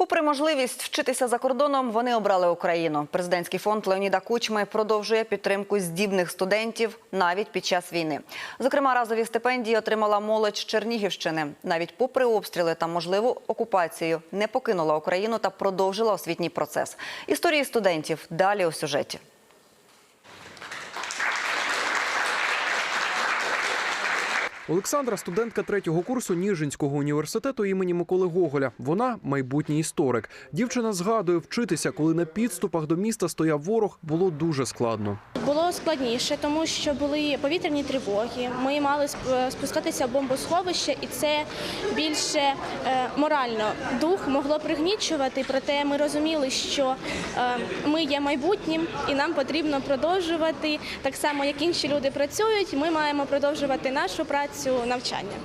Попри можливість вчитися за кордоном, вони обрали Україну. Президентський фонд Леоніда Кучми продовжує підтримку здібних студентів навіть під час війни. Зокрема, разові стипендії отримала молодь Чернігівщини. Навіть попри обстріли та можливу окупацію не покинула Україну та продовжила освітній процес. Історії студентів далі у сюжеті. Олександра студентка третього курсу Ніжинського університету імені Миколи Гоголя. Вона майбутній історик. Дівчина згадує, вчитися, коли на підступах до міста стояв ворог, було дуже складно. Було складніше, тому що були повітряні тривоги. Ми мали спускатися в бомбосховище, і це більше е, морально дух могло пригнічувати. Проте ми розуміли, що е, ми є майбутнім, і нам потрібно продовжувати так само, як інші люди працюють. Ми маємо продовжувати нашу працю навчання.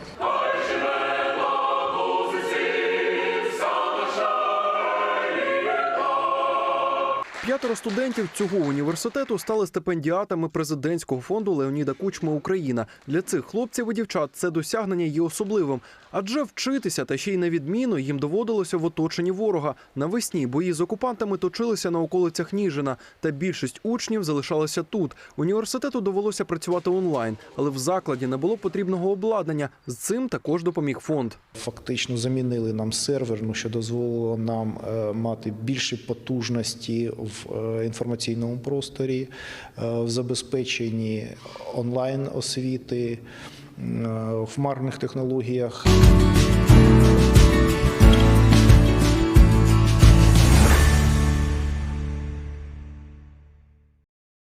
П'ятеро студентів цього університету стали стипендіатами президентського фонду Леоніда Кучми Україна. Для цих хлопців і дівчат це досягнення є особливим, адже вчитися та ще й на відміну їм доводилося в оточенні ворога. Навесні бої з окупантами точилися на околицях Ніжина, та більшість учнів залишалася тут. Університету довелося працювати онлайн, але в закладі не було потрібного обладнання. З цим також допоміг фонд. Фактично замінили нам сервер, ну, що дозволило нам е, мати більші потужності в е, інформаційному просторі, е, в забезпеченні онлайн освіти, е, в хмарних технологіях.